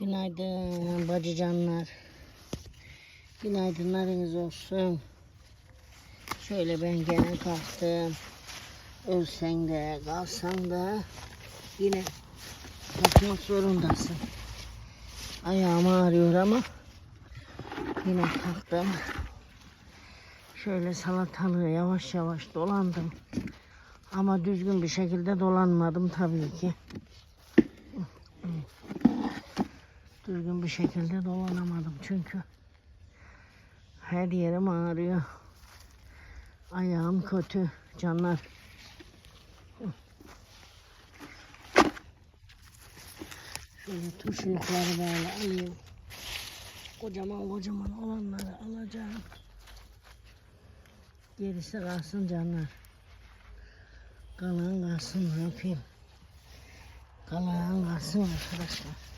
Günaydın bacıcanlar. Günaydınlarınız olsun. Şöyle ben gene kalktım. Ölsen de kalsan da yine kalkmak zorundasın. Ayağım ağrıyor ama yine kalktım. Şöyle salatalığı yavaş yavaş dolandım. Ama düzgün bir şekilde dolanmadım tabii ki. Düzgün bir şekilde dolanamadım çünkü her yerim ağrıyor. Ayağım kötü canlar. Şöyle turşulukları böyle alayım. Kocaman kocaman olanları alacağım. Gerisi kalsın canlar. Kalan kalsın ne yapayım. Kalan kalsın arkadaşlar.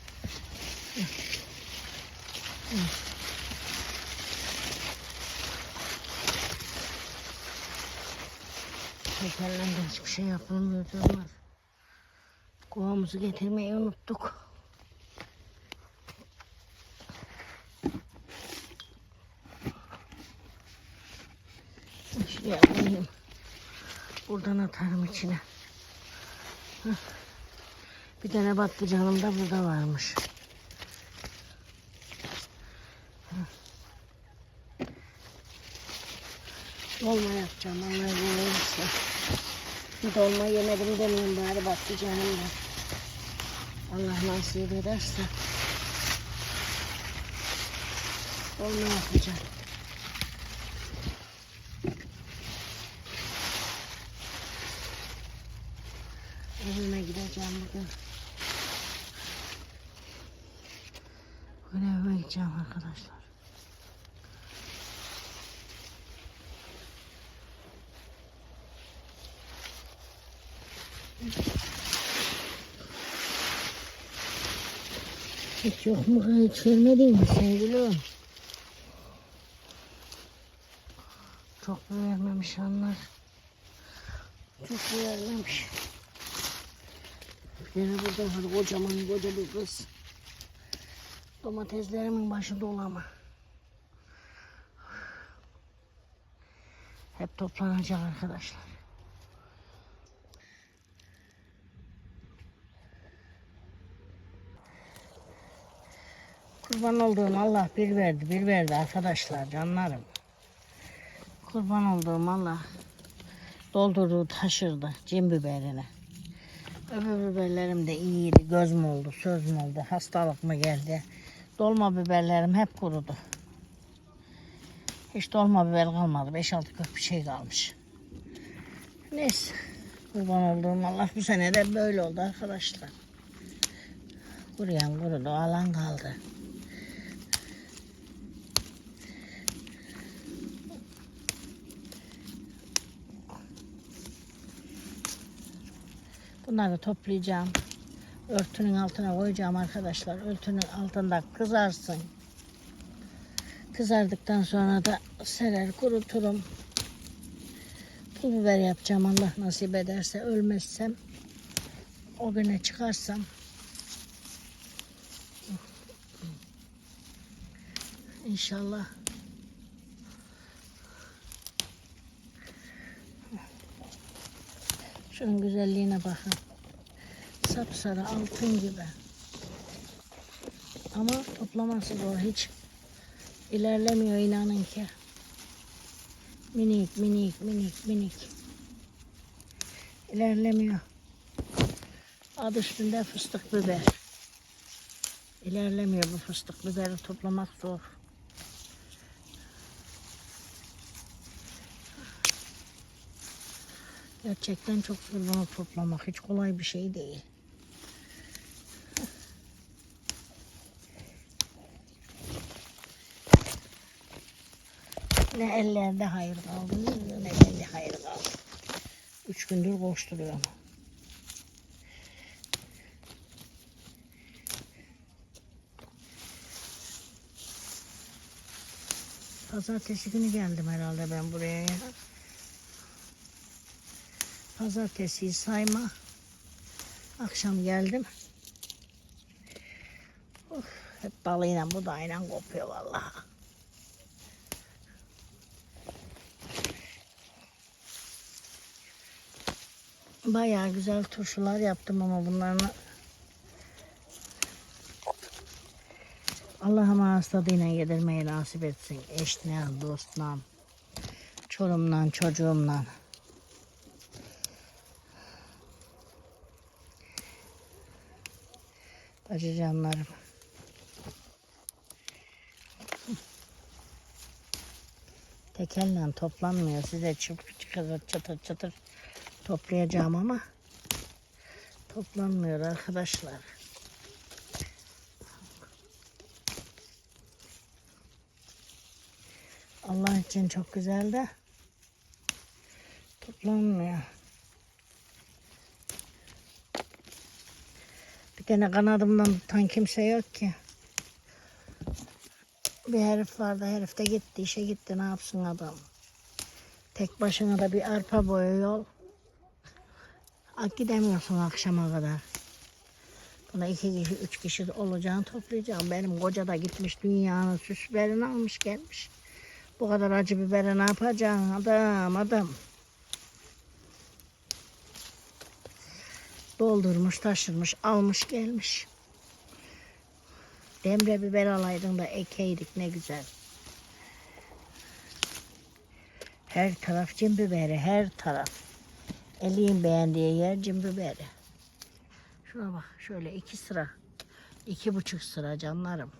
Tekerlerle hiçbir şey yapılmıyor canlar. Kovamızı getirmeyi unuttuk. Şuraya koyayım. Buradan atarım içine. Bir tane patlıcanım da burada varmış. Dolma yapacağım. Allah izin dolma yemedim demeyeyim bari patlıcanım da. Allah nasip ederse. Dolma yapacağım. Evime gideceğim bugün. Bugün evime gideceğim arkadaşlar. Hiç yok mu? Hiç vermedin mi sevgilim? Çok mu vermemiş onlar? Çok mu vermemiş? Gene burada var kocaman koca bir kız. Domateslerimin başı dolu ama. Hep toplanacak arkadaşlar. Kurban olduğum Allah bir verdi, bir verdi arkadaşlar, canlarım. Kurban olduğum Allah doldurdu, taşırdı cin biberini. Öbür biberlerim de iyiydi. Göz mü oldu, söz mü oldu, hastalık mı geldi? Dolma biberlerim hep kurudu. Hiç dolma biber kalmadı. 5-6 kök bir şey kalmış. Neyse. Kurban olduğum Allah bu sene de böyle oldu arkadaşlar. Kuruyan kurudu, alan kaldı. Bunları toplayacağım. Örtünün altına koyacağım arkadaşlar. Örtünün altında kızarsın. Kızardıktan sonra da serer kuruturum. Pul biber yapacağım Allah nasip ederse ölmezsem o güne çıkarsam İnşallah. Şunun güzelliğine bakın. Sapsarı altın gibi. Ama toplaması zor. Hiç ilerlemiyor inanın ki. Minik minik minik minik. İlerlemiyor. Adı üstünde fıstık biber. İlerlemiyor bu fıstık biberi toplamak zor. Gerçekten çok zor bunu toplamak. Hiç kolay bir şey değil. Ne ellerde hayır kaldı, ne bende hayır kaldı. Üç gündür koşturuyorum. Pazartesi günü geldim herhalde ben buraya ya. Pazartesi sayma. Akşam geldim. Of. Hep dalıyla budağıyla kopuyor vallahi. Bayağı güzel turşular yaptım ama bunların Allah'ım ağız tadıyla yedirmeyi nasip etsin. Eşle, dostla, çorumla, çocuğumla. Acı canlarım. Tekelle toplanmıyor. Size çıp çıtır çıtır çıtır toplayacağım ama toplanmıyor arkadaşlar. Allah için çok güzel de toplanmıyor. Bir tane kanadımdan tutan kimse yok ki. Bir herif vardı, herif de gitti, işe gitti, ne yapsın adam. Tek başına da bir arpa boyu yol. Gidemiyorsun akşama kadar. Buna iki kişi, üç kişi olacağını toplayacağım. Benim koca da gitmiş dünyanın süs biberini almış gelmiş. Bu kadar acı biberi ne yapacaksın adam adam. Doldurmuş, taşırmış, almış gelmiş. Demre biber alaydın da ekeydik ne güzel. Her taraf cin biberi, her taraf. Elin beğendiği yer cin biberi. Şuna bak, şöyle iki sıra. iki buçuk sıra canlarım.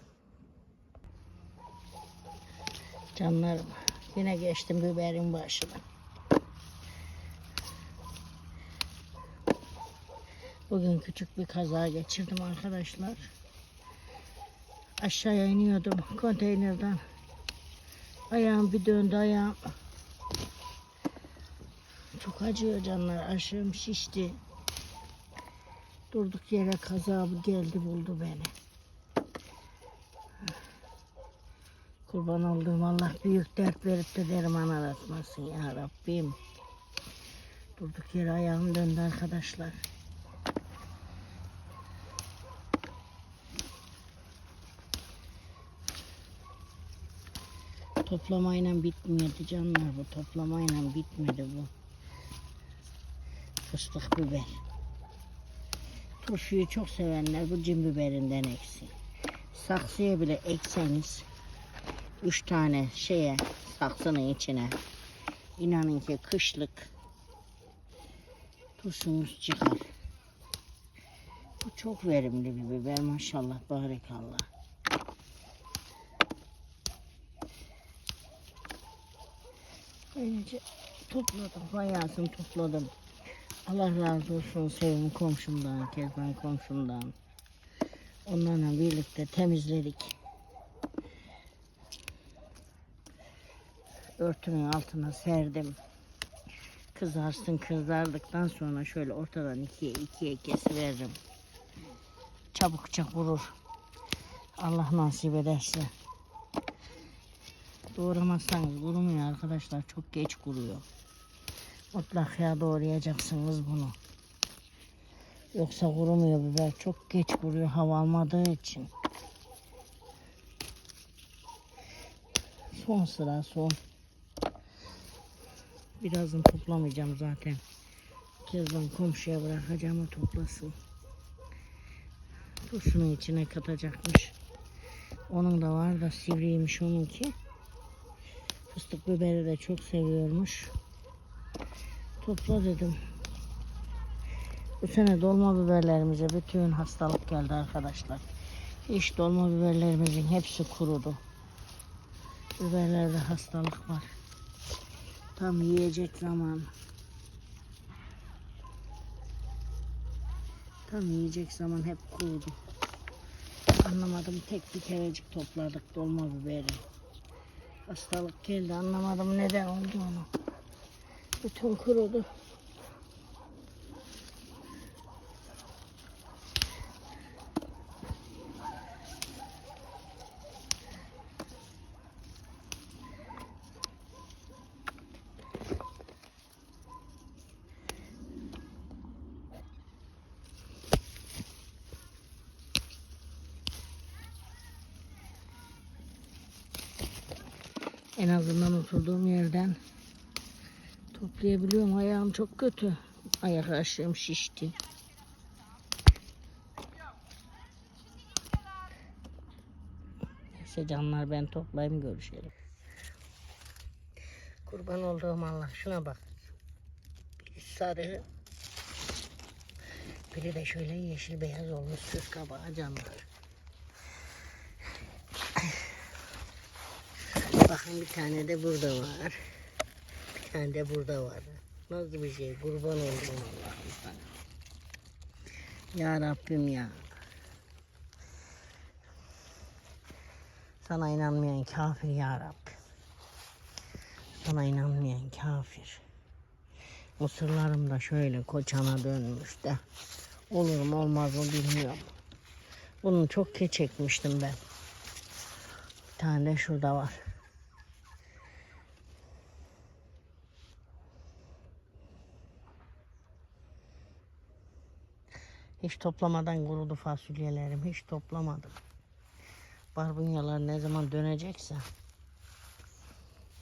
Canlarım. Yine geçtim biberin başına. Bugün küçük bir kaza geçirdim arkadaşlar. Aşağıya iniyordum konteynerden. Ayağım bir döndü ayağım. Çok acıyor canlar. Aşığım şişti. Durduk yere kaza geldi buldu beni. Kurban olduğum Allah büyük dert verip de derman aratmasın ya Rabbim. Durduk yere ayağım döndü arkadaşlar. Toplamayla bitmedi canlar bu. Toplamayla bitmedi bu. Fıstık biber. Turşuyu çok sevenler bu cin biberinden eksin. Saksıya bile ekseniz üç tane şeye saksının içine inanın ki kışlık turşumuz çıkar. Bu çok verimli bir biber maşallah barikallah. Önce topladım, bayağısını topladım. Allah razı olsun sevim komşumdan, Kezban komşumdan. Onlarla birlikte temizledik. Örtünün altına serdim. Kızarsın kızardıktan sonra şöyle ortadan ikiye ikiye kesiveririm. Çabukça kurur. Allah nasip ederse. Doğramazsanız kurumuyor arkadaşlar. Çok geç kuruyor. Mutlaka doğrayacaksınız bunu. Yoksa kurumuyor biber. Çok geç kuruyor hava almadığı için. Son sıra son. Birazdan toplamayacağım zaten. Kezban komşuya bırakacağım toplasın. Turşunun içine katacakmış. Onun da var da sivriymiş onunki. Fıstık biberi de çok seviyormuş. Topla dedim. Bu sene dolma biberlerimize bütün hastalık geldi arkadaşlar. Hiç dolma biberlerimizin hepsi kurudu. Biberlerde hastalık var. Tam yiyecek zaman. Tam yiyecek zaman hep kurudu. Anlamadım tek bir kerecik topladık dolma biberi. Hastalık geldi anlamadım neden olduğunu. Bütün kurudu. En azından oturduğum yerden toplayabiliyorum. Ayağım çok kötü. Ayak açlığım şişti. Neyse canlar ben toplayayım görüşelim. Kurban olduğum Allah şuna bak. Biri sarı. Biri de şöyle yeşil beyaz olmuş süs kabağı canlar. Bakın bir tane de burada var. Bir tane de burada var. Nasıl bir şey? Kurban oldum Allah'ım sana. Ya Rabbim ya. Sana inanmayan kafir ya Rabbim. Sana inanmayan kafir. Mısırlarım da şöyle koçana dönmüş de. Olur mu olmaz mı bilmiyorum. Bunu çok çekmiştim ben. Bir tane de şurada var. Hiç toplamadan kurudu fasulyelerim. Hiç toplamadım. Barbunyalar ne zaman dönecekse,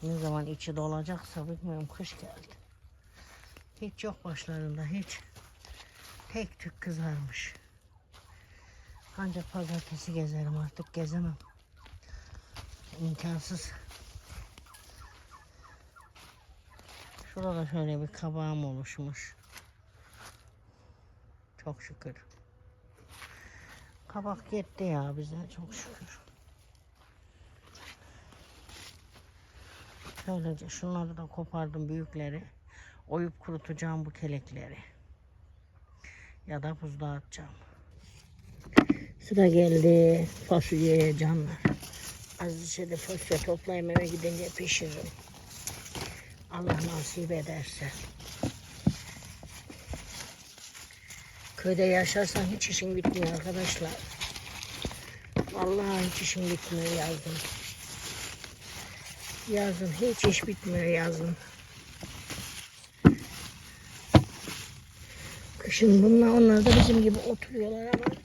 ne zaman içi dolacaksa bilmiyorum kış geldi. Hiç yok başlarında hiç. Tek tük kızarmış. Ancak pazartesi gezerim artık gezemem. İmkansız. Şurada şöyle bir kabağım oluşmuş. Çok şükür. Kabak yetti ya bize çok şükür. Şöylece şunları da kopardım büyükleri. Oyup kurutacağım bu kelekleri. Ya da buzluğa atacağım. Sıra geldi fasulyeye canlar. Az içe de fasulye toplayayım eve gidince pişiririm. Allah nasip ederse. Köyde yaşarsan hiç işin bitmiyor arkadaşlar. Vallahi hiç işin bitmiyor yazın. Yazın hiç iş bitmiyor yazın. Kışın bunlar onlar da bizim gibi oturuyorlar ama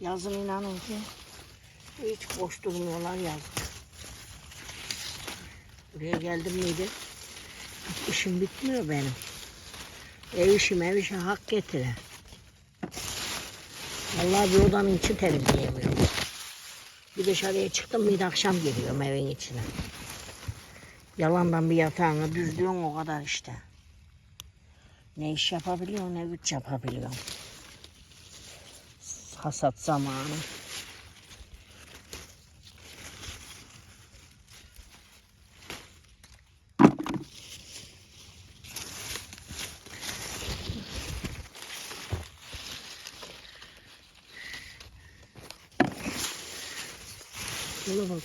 yazın inanın ki hiç boş durmuyorlar yazın. Buraya geldim miydi? İşim bitmiyor benim. Ev işi mev işi hak getire. Vallahi bir odanın içi temizleyemiyorum. Bir dışarıya çıktım bir akşam geliyorum evin içine. Yalandan bir yatağını düzlüyorsun o kadar işte. Ne iş yapabiliyor ne güç yapabiliyor. Hasat zamanı.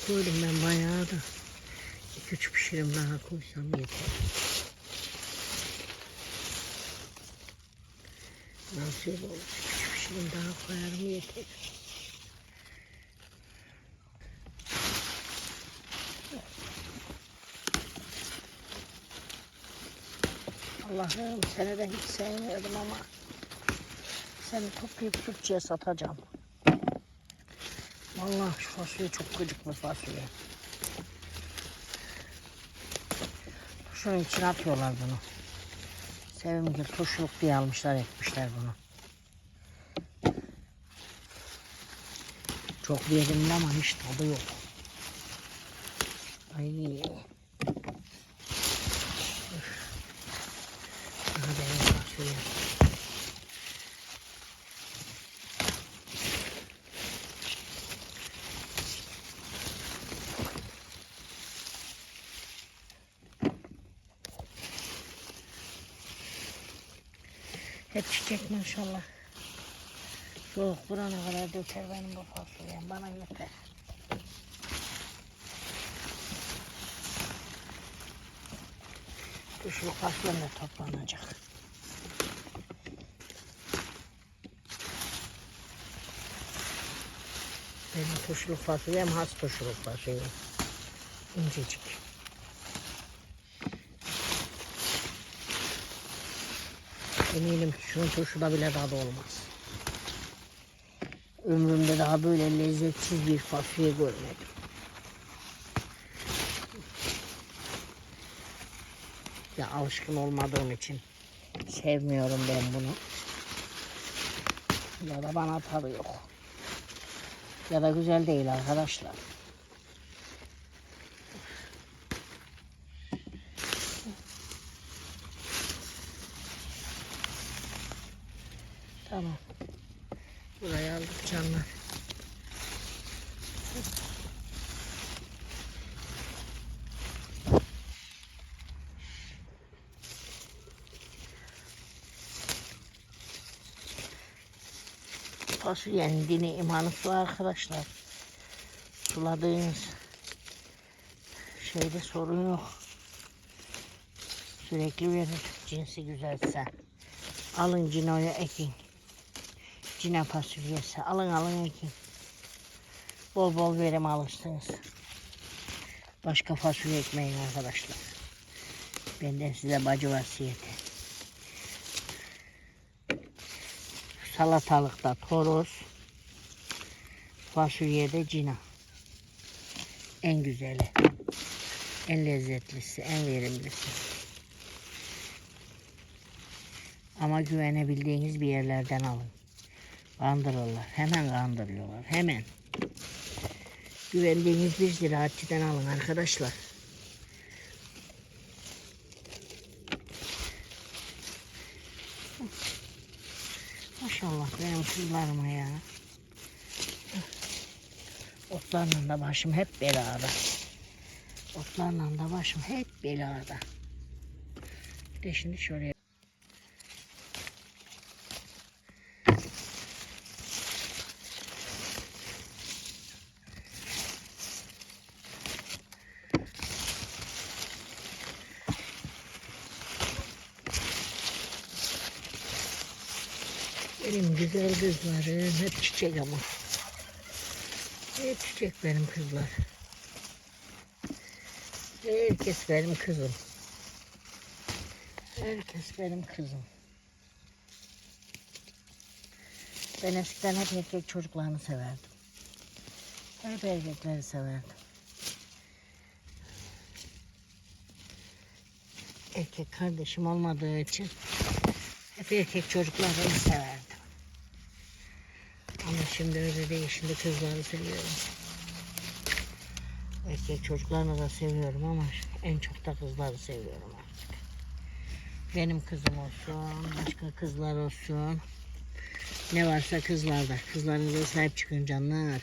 Koydum ben bayağı da. İki üç pişirim daha koysam yeter. Nasip olur. İki üç pişirim daha koyarım yeter. Allah'ım seni de hiç sevmiyordum ama seni toplayıp Türkçe'ye satacağım. Vallahi şu fasulye çok gıcık bir fasulye. Şunun içine atıyorlar bunu. Sevimli turşuluk diye almışlar ekmişler bunu. Çok verimli ama hiç tadı yok. Ay. Üf. Daha benim fasulye. Hep çiçek maşallah. Soğuk burana kadar döker benim bu fasulyem. Bana yeter. Kışlık fasulyem de toplanacak. Benim turşuluk fasulyem has turşuluk fasulyem. İncecik. Eminim ki şunun turşuda bile daha da olmaz. Ömrümde daha böyle lezzetsiz bir fasulye görmedim. Ya alışkın olmadığım için sevmiyorum ben bunu. Ya da bana tadı yok. Ya da güzel değil arkadaşlar. Fasulyenin dini imanı arkadaşlar. Suladığınız şeyde sorun yok. Sürekli verir cinsi güzelse. Alın cinoyu ekin. Cine fasulyesi. Alın alın ekin. Bol bol verim alırsınız. Başka fasulye ekmeyin arkadaşlar. Benden size bacı vasiyeti. Salatalıkta toros. Fasulyede cina. En güzeli. En lezzetlisi, en verimlisi. Ama güvenebildiğiniz bir yerlerden alın. Kandırırlar. Hemen kandırıyorlar. Hemen. Güvendiğiniz bir ziraatçıdan alın arkadaşlar. Maşallah benim kızlarıma ya. Otlarla da başım hep belada. Otlarla da başım hep belada. Bir de şimdi şuraya. Benim güzel kızlarım hep çiçek ama. Hep çiçek benim kızlar. Herkes benim kızım. Herkes benim kızım. Ben eskiden hep erkek çocuklarını severdim. Hep erkekleri severdim. Erkek kardeşim olmadığı için hep erkek çocuklarını severdim. Şimdi öyle değil. Şimdi kızları seviyorum. Erkek çocuklarını da seviyorum ama en çok da kızları seviyorum artık. Benim kızım olsun, başka kızlar olsun. Ne varsa kızlarda. Kızlarınıza sahip çıkın canlar.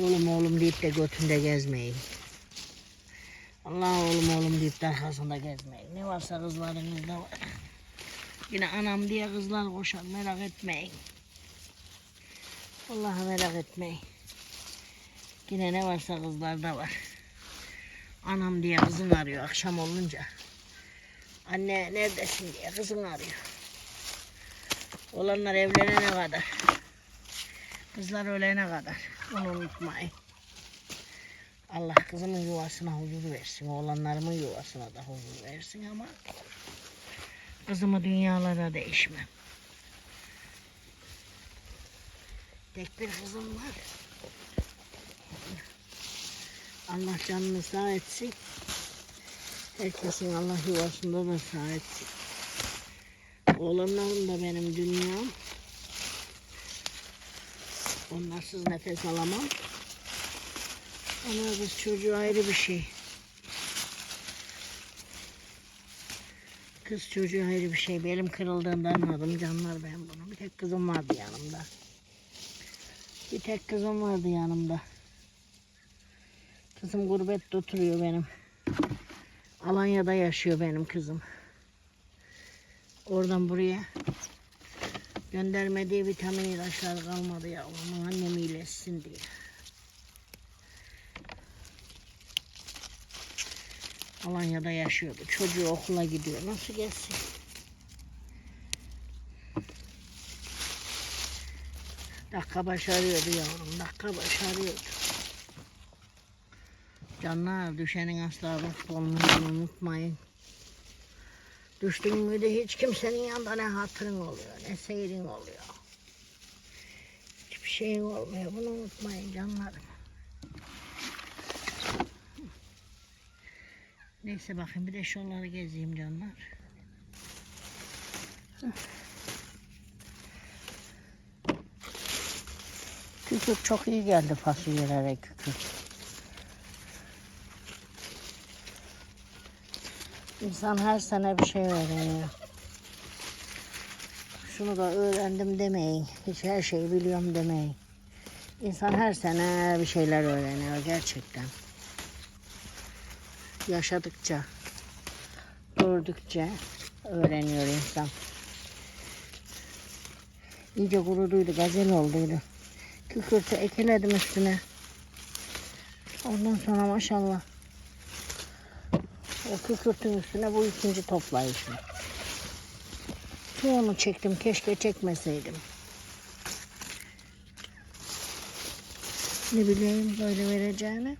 Oğlum oğlum deyip de götünde gezmeyin. Allah oğlum oğlum deyip de arkasında gezmeyin. Ne varsa kızlarınızda var. Yine anam diye kızlar koşar merak etmeyin. Vallahi merak etmeyin. Yine ne varsa kızlarda var. Anam diye kızın arıyor akşam olunca. Anne neredesin diye kızın arıyor. Olanlar evlenene kadar. Kızlar ölene kadar. Bunu unutmayın. Allah kızımın yuvasına huzur versin. Oğlanlarımın yuvasına da huzur versin ama kızımı dünyalara değişmem. Tek bir kızım var. Allah canını sağ etsin. Herkesin Allah yuvasında da sağ etsin. Oğlanlarım da benim dünyam. Onlarsız nefes alamam. Ama kız çocuğu ayrı bir şey. Kız çocuğu ayrı bir şey. Belim kırıldığında anladım canlar ben bunu. Bir tek kızım vardı yanımda. Bir tek kızım vardı yanımda. Kızım gurbette oturuyor benim. Alanya'da yaşıyor benim kızım. Oradan buraya göndermediği vitamin ilaçlar kalmadı yavrum. Annem iyileşsin diye. Alanya'da yaşıyordu. Çocuğu okula gidiyor. Nasıl gelsin? Dakika başı arıyordu yavrum. Dakika başı arıyordu. Canlar düşenin asla dost olmayı unutmayın. Düştün mü de hiç kimsenin yanında ne hatırın oluyor ne seyrin oluyor. Hiçbir şeyin olmuyor bunu unutmayın canlarım. Neyse bakayım bir de şunları gezeyim canlar. Kükürt çok iyi geldi fasulyelere kükürt. İnsan her sene bir şey öğreniyor. Şunu da öğrendim demeyin. Hiç her şeyi biliyorum demeyin. İnsan her sene bir şeyler öğreniyor gerçekten. Yaşadıkça, gördükçe öğreniyor insan. İyice kuruduydu, gazel olduydu. Kükürtü ekeledim üstüne. Ondan sonra maşallah. O kükürtün üstüne bu ikinci toplayışım. Çoğunu çektim. Keşke çekmeseydim. Ne bileyim böyle vereceğini.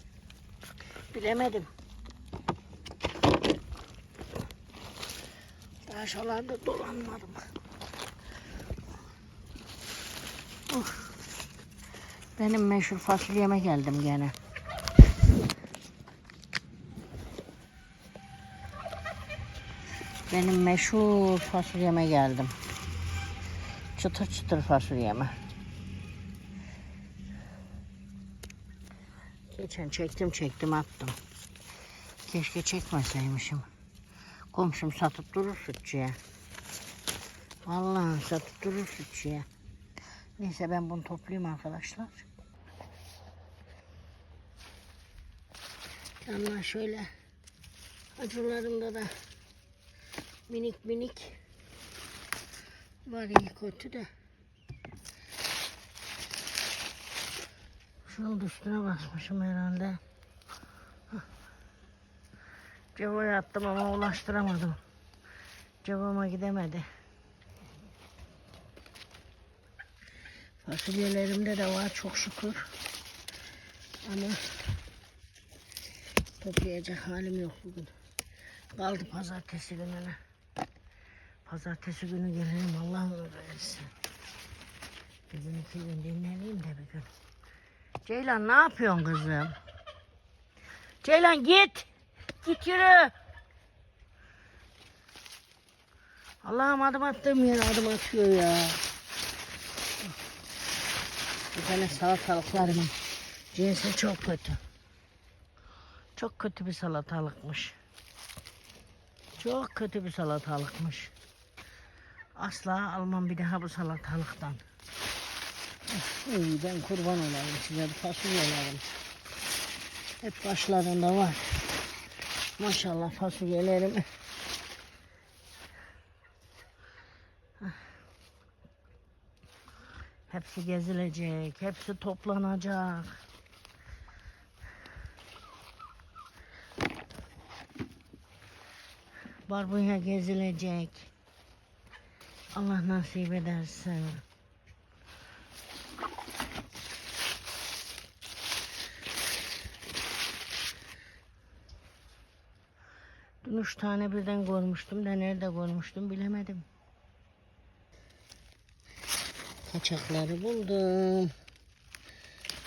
Bilemedim. Daha şuralarda dolanmadım. Of. Benim meşhur fasulyeme geldim gene. Benim meşhur fasulyeme geldim. Çıtır çıtır fasulyeme. Geçen çektim çektim attım. Keşke çekmeseymişim. Komşum satıp durur sütçüye. Vallahi satıp durur sütçüye. Neyse ben bunu toplayayım arkadaşlar. Canlar şöyle acılarımda da minik minik var iyi kötü de. Şunun üstüne basmışım herhalde. Cevaya attım ama ulaştıramadım. Cevama gidemedi. Fasulyelerimde de var çok şükür. Ama toplayacak halim yok bugün. Kaldı pazartesi gününe. Pazartesi günü gelirim Allah'ım verirsin. Bir gün iki gün dinleneyim de bir gün. Ceylan ne yapıyorsun kızım? Ceylan git. Git yürü. Allah'ım adım attığım yere adım atıyor ya. Bir tane salatalıklarımın cinsi çok kötü. Çok kötü bir salatalıkmış. Çok kötü bir salatalıkmış. Asla almam bir daha bu salatalıktan. İyi ben kurban olayım size bu fasulyelerim. Hep başlarında var. Maşallah fasulyelerim. Hepsi gezilecek, hepsi toplanacak. Barbunya gezilecek. Allah nasip ederse. Dün üç tane birden görmüştüm de nerede görmüştüm bilemedim. Kaçakları buldum.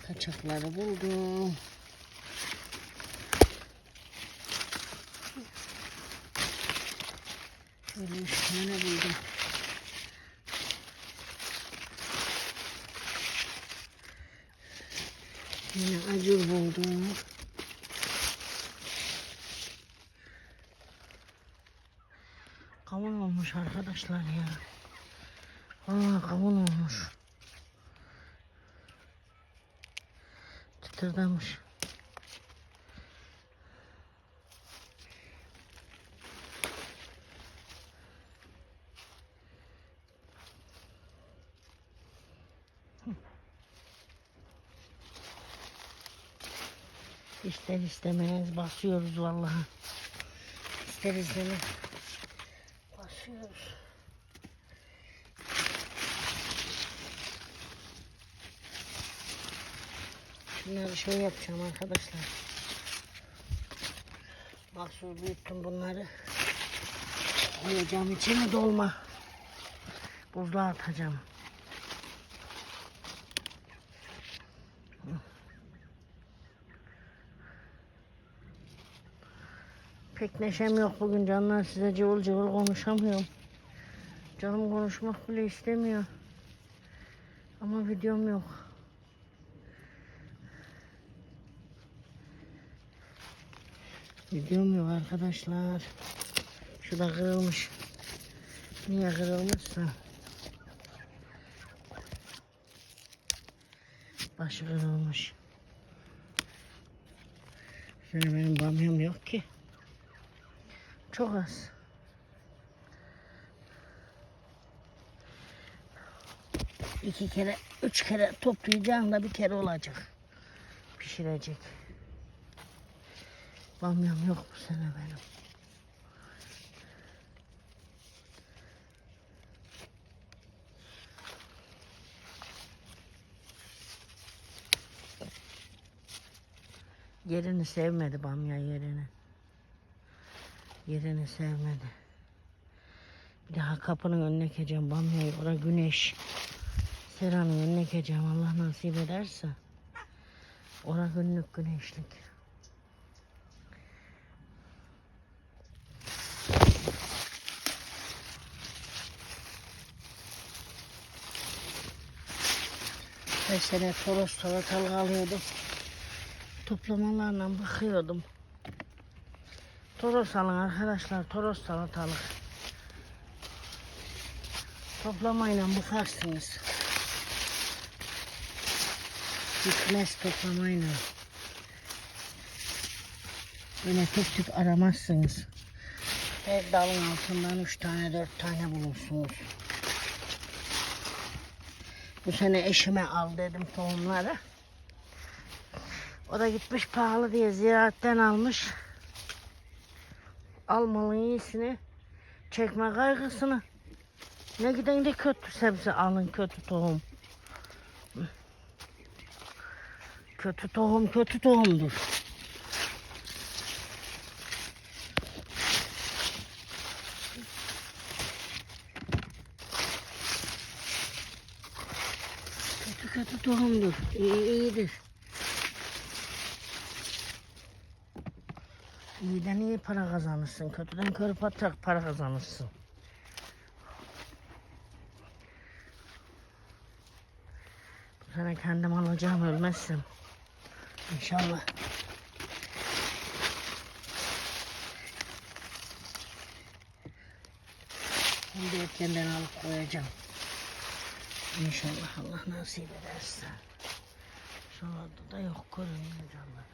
Kaçakları buldum. Şöyle üç tane buldum. Yine acur buldum. Kavun olmuş arkadaşlar ya. Aa kavun olmuş. Çıtırdamış. İster istemez basıyoruz vallahi. İster istemez Şunları şey yapacağım arkadaşlar. Bak su büyüttüm bunları. Koyacağım içine dolma. Buzluğa atacağım. Pek neşem yok bugün canlar size cıvıl cıvıl konuşamıyorum. Canım konuşmak bile istemiyor. Ama videom yok. Videom yok arkadaşlar. Şu da kırılmış. Niye kırılmışsa? Başı kırılmış. Şöyle benim bamyam yok ki. Çok az. İki kere, üç kere toplayacağım da bir kere olacak. Pişirecek. Bamyam yok bu sene benim. Yerini sevmedi bamya yerini. Yerini sevmedi. Bir daha kapının önüne ekeceğim bamyayı. Orada güneş. Seranın önüne ekeceğim Allah nasip ederse. Ora günlük güneşlik. Her sene toros salatalık alıyordum. Toplamalarla bakıyordum. Toros alın arkadaşlar. Toros salatalık. Toplamayla bakarsınız. Bitmez toplamayla. Böyle tek tük aramazsınız. Her dalın altından üç tane dört tane bulursunuz. Bu sene eşime al dedim tohumları. O da gitmiş pahalı diye ziraatten almış. Almalın iyisini. Çekme kaygısını. Ne giden de kötü sebze alın kötü tohum. Kötü tohum kötü tohumdur. Kötü tohumdur. İyi iyidir. İyiden iyi para kazanırsın. Kötüden körü patrak para kazanırsın. Bu sene kendim alacağım ölmezsem. İnşallah. Şimdi erkenden alıp koyacağım. İnşallah Allah nasip ederse. Şurada da yok görünüyor canlar.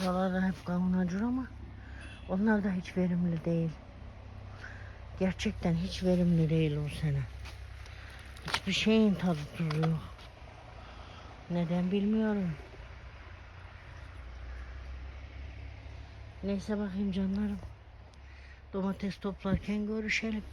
Buralarda hep kavun acır ama onlar da hiç verimli değil. Gerçekten hiç verimli değil bu sene. Hiçbir şeyin tadı tuzu yok. Neden bilmiyorum. Neyse bakayım canlarım. Domates toplarken görüşelim.